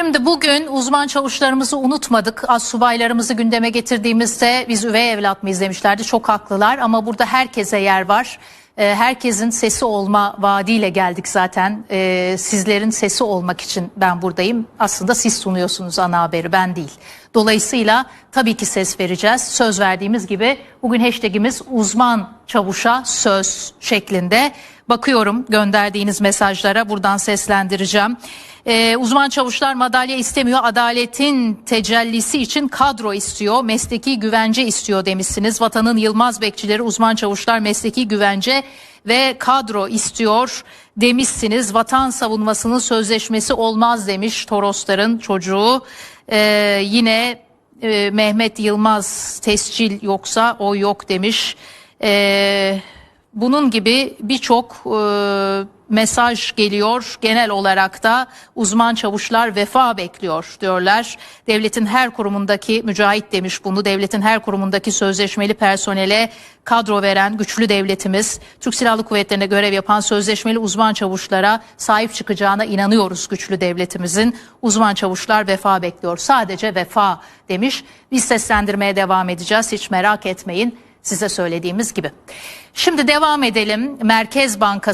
Şimdi bugün uzman çavuşlarımızı unutmadık. Az subaylarımızı gündeme getirdiğimizde biz üvey evlat mıyız demişlerdi. Çok haklılar ama burada herkese yer var. Ee, Herkesin sesi olma vaadiyle geldik zaten. Ee, Sizlerin sesi olmak için ben buradayım. Aslında siz sunuyorsunuz ana haberi ben değil. Dolayısıyla tabii ki ses vereceğiz. Söz verdiğimiz gibi bugün hashtagimiz uzman çavuşa söz şeklinde. Bakıyorum gönderdiğiniz mesajlara buradan seslendireceğim. Ee, uzman çavuşlar madalya istemiyor. Adaletin tecellisi için kadro istiyor. Mesleki güvence istiyor demişsiniz. Vatanın Yılmaz bekçileri uzman çavuşlar mesleki güvence ve kadro istiyor demişsiniz. Vatan savunmasının sözleşmesi olmaz demiş Torosların çocuğu. Ee, yine e, Mehmet Yılmaz tescil yoksa o yok demiş. Ee, bunun gibi birçok e, mesaj geliyor. Genel olarak da uzman çavuşlar vefa bekliyor diyorlar. Devletin her kurumundaki mücahit demiş bunu. Devletin her kurumundaki sözleşmeli personele kadro veren güçlü devletimiz Türk Silahlı Kuvvetleri'nde görev yapan sözleşmeli uzman çavuşlara sahip çıkacağına inanıyoruz güçlü devletimizin. Uzman çavuşlar vefa bekliyor. Sadece vefa demiş. Biz seslendirmeye devam edeceğiz. Hiç merak etmeyin size söylediğimiz gibi. Şimdi devam edelim. Merkez Bankası